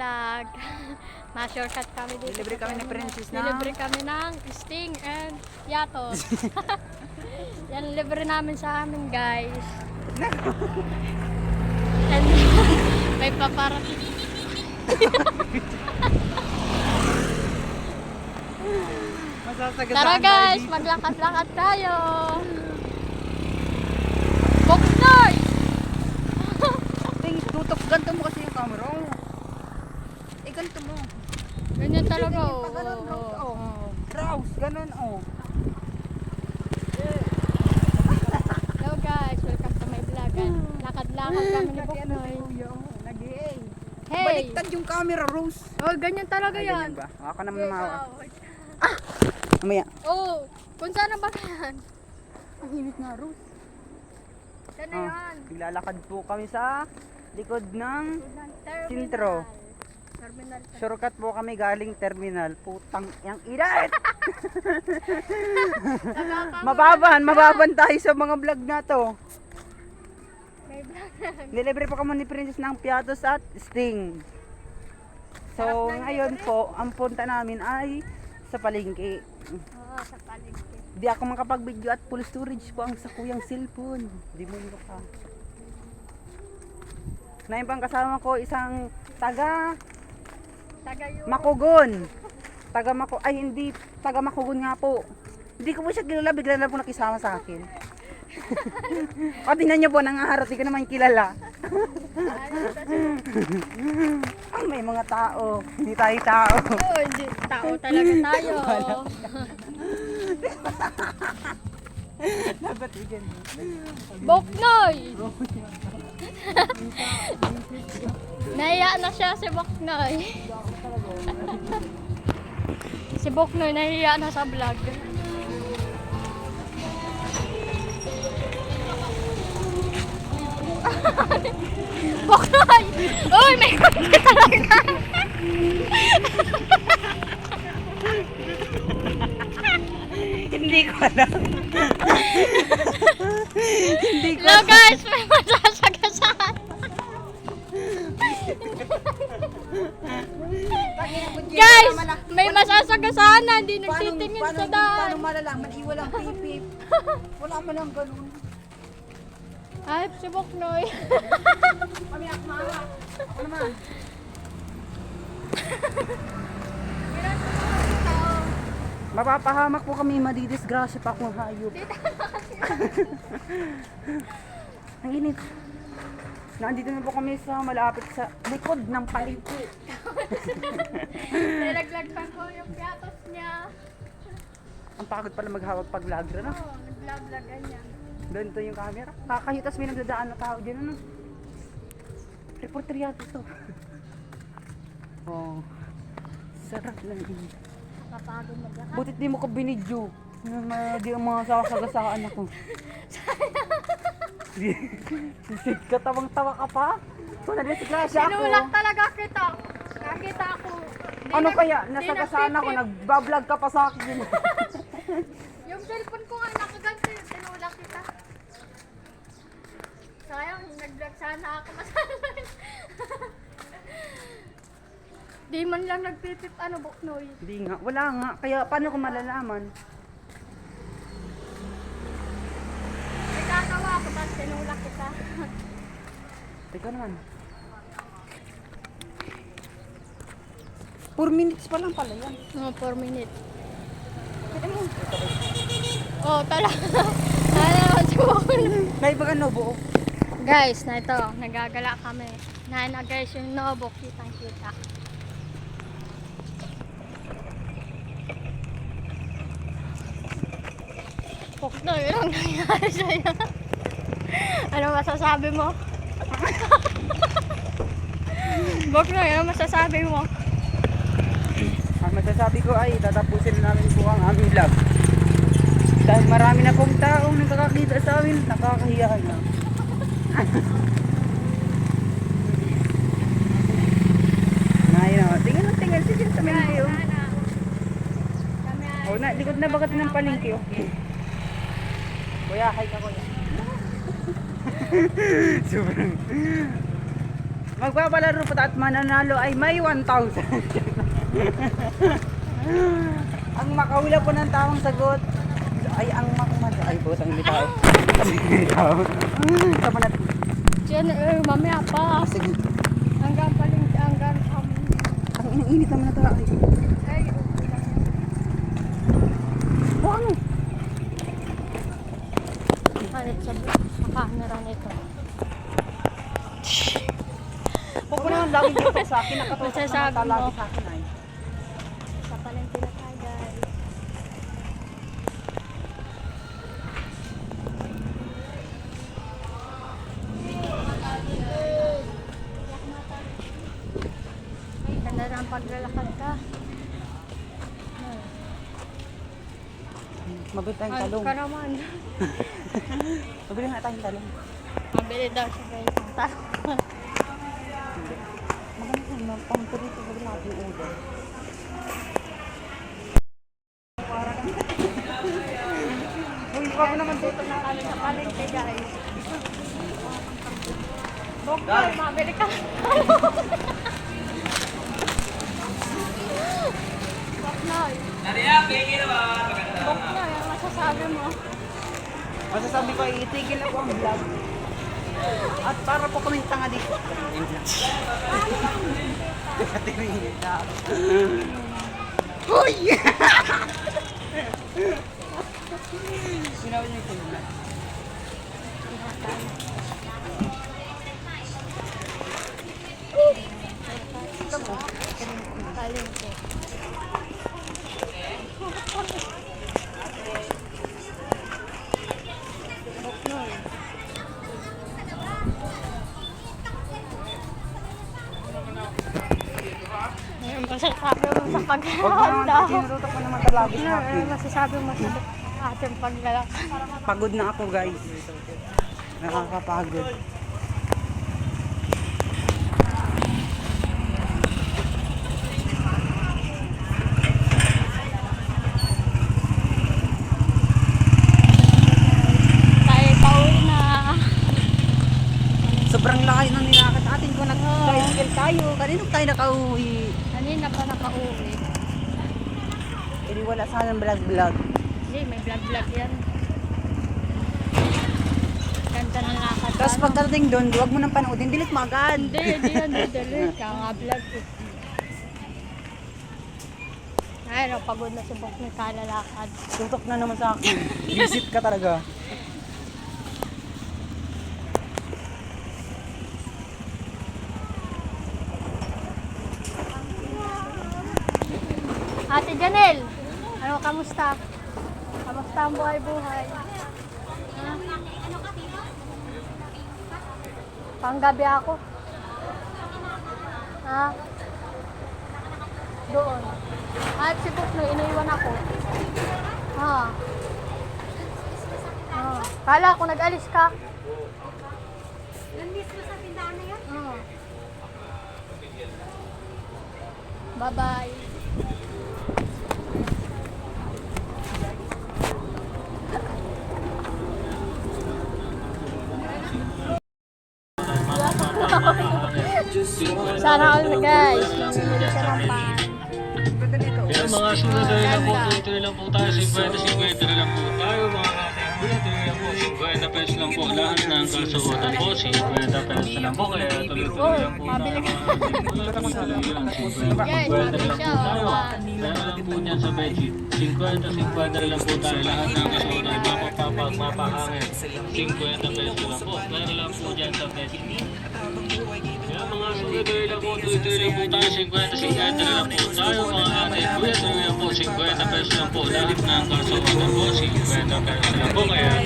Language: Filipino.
Vlog. Ma-shortcut kami dito. Sa kami ni. Princess ng- Nilibre kami ng Sting and Yatos. Yan libre namin sa amin guys. and may paparating. Masasagasaan Tara guys, maglakad-lakad tayo. Buknoy! Ting, tutok, ganito mo kasi yung camera. Oh. Eh, ganito mo. Ganyan talaga oh. Pag ganun, Oo, Rose, oh. oo. Rouse, ganun, oh. Hello guys, welcome to my vlog. Lakad-lakad kami ni Buknoy. Nag-i Hey! Baliktad yung camera, Rose. Oh, ganyan talaga Ay, yan. ganyan ba? Ako naman Ikaw. mawa. Mamaya. Oh, kung saan ba yan? Ang init nga, Rose. Saan na Oh, yan? naglalakad po kami sa likod ng. Sintro. Terminal. shortcut po kami galing terminal. Putang yang init! mababan, mababan tayo sa mga vlog na to. May vlog. Nilibre po kami ni Princess ng Piatos at Sting. So, ngayon po, ang punta namin ay sa palengke. Oo, sa palengke. Di ako makapag-video at full storage po ang sa kuyang cellphone. Di mo nyo pa. Na yung pang kasama ko, isang taga. Makugon. Taga Mako ay hindi taga Makugon nga po. Hindi ko po siya kilala, bigla na po nakisama sa akin. o tingnan niyo po, nangaharap, di ko naman kilala. Ang may mga tao, hindi tayo tao. oh, hindi. Tao talaga tayo. Dapat bigyan. Boknoy! Nahiya na siya si Boknoy. si Boknoy nahiya na sa vlog. Boknoy! Uy, may kundi talaga! hindi ko alam. hindi ko Hello guys, may masasagasaan. Na hindi nagtitingin sa Paano daan. malalaman? Eh, walang pipip. Wala man lang ganun. Ay, si Boknoy. Kami ako maawa. Ako naman. Mapapahamak po kami, madidisgrasya pa akong hayop. Ang init. Nandito na po kami sa malapit sa likod ng palengke. Nilaglag ko yung piatos niya. Ang pagod pala maghawag pag vlogger, no? Oh, naglag-lagan niya. Doon to yung camera. Kakahitas may nagdadaan na tao dyan, ano? Reporter yata to. oh. Sarap lang yun. Kapagod maglakad. Butit di mo ka binidyo. Yung mga di ang mga sasagasaan ako. Sisit ka, tawang-tawa ka pa. Kung nadisgrasya ako. Sinulak talaga kita. Nakita ko. Di Ano nag- kaya? di Nasagasaan ako, nagpipip. nagbablog ka pa sa akin. Yung cellphone ko nga nakaganto yun. Sinulak kita. Sayang, nag-vlog sana ako masalan. Di man lang nagpipip ano, Boknoy. Hindi nga, wala nga. Kaya paano ko malalaman? Nagkakawa ako, tapos sinulak kita. Teka naman. 4 minutes pa lang pala yan. Mga 4 minutes. Oh, talaga. Talaga si Boknoy. Naibagan no, buo. Guys, na ito, nagagala kami. Na na guys, yung nobo, kitang kita. Pokno, anong nangyari sa'yo? ano masasabi mo? Bokno, ano masasabi mo? Masasabi ko ay tatapusin na namin po ang aming vlog. Dahil marami na pong taong nakakakita sa amin, nakakahiya na. Ngayon, oh. tingnan ng tingnan sige sa palengke. Oh. Sana. Kami ay... Oh, na, likod na bagat ng palengke. Oh. Kuya, hi ka kuya. Sobrang... Magpapalaro po at mananalo ay may 1,000. Ang makahula po ng tamang sagot ay ang makumad. Ay, butang hindi tayo. Tama na. Diyan, eh, mamaya pa. Sige. Hanggang paling, hanggang, um, Ang init naman na tayo. ay, okay lang. Oh, ano? Halit sa, sa camera nito. Huwag mo naman lagi dito sa akin. Nakatutok Masasabi naman lagi mo. sa akin ay. Paglalakad ka. Mabili tayong Ay, talong. ka naman. Mabili nga tayong talong. Mabili daw siya talong. Maganda yun. ma'am. Pang turito. Mabili natin yung ulo. Uy, wag naman dito. na kami sa palengke guys. Boknoy, mabili ka. Boknoy, ang masasabi mo. Masasabi ko, itigil ako ang vlog. At para po kaming tanga dito. Katiringin na. Uy! Sinabi niyo ko na. Palengke. Boknoy. Ngayon, masasabi mo sa Huwag mo naman, paghahanda. tinurutok mo naman talaga sa Ano akin. masasabi mo sa ating paglalakad? Pagod na ako guys. Nakakapagod. Sobrang laki ng nilakad natin kung nag-tricycle tayo. Kanino tayo nakauwi? Kanina pa nakauwi. Hindi wala sana vlog-vlog. Hindi, may vlog-vlog yan. Ganda ng lakad. Tapos pagdating doon, huwag mo nang panoodin. Delete mo agad. Hindi, hindi yan didelete. Kaya nga vlog eh. Ay, no, pagod na si Bok may kalalakad. Tutok na naman sa akin. Visit ka talaga. Janel, ano, kamusta? Kamusta ang buhay-buhay? Ha? Panggabi ako. Ha? Doon. At si Bukno, iniwan ako. Ha? Ha? Kala ko nag-alis ka. Nandito sa tindahan na yan? Ha? Bye-bye. Sana all guys. Mamili ka ng pan. Kaya mga sunod na lang po, tuloy lang po tayo, 50-50 na lang po tayo mga lang po, 50 pesos lang po lahat ng kalsuotan po, 50 pesos lang po, kaya tuloy-tuloy lang po tayo. Guys, mabili siya. Pan. Meron lang po niyan sa bedsheet. 50-50 na lang po tayo lahat ng kasuotan. Mapapapag, mapahangin. 50 pesos lang po. Meron lang po dyan sa bedsheet. Sunod-tuloy lang po, tuloy-tuloy tayo. 50-50 na lang po tayo mga ate. Kuya, tuloy lang po, 50 pesos lang po lahat ng kasuotan po. 50 pesos lang po, kaya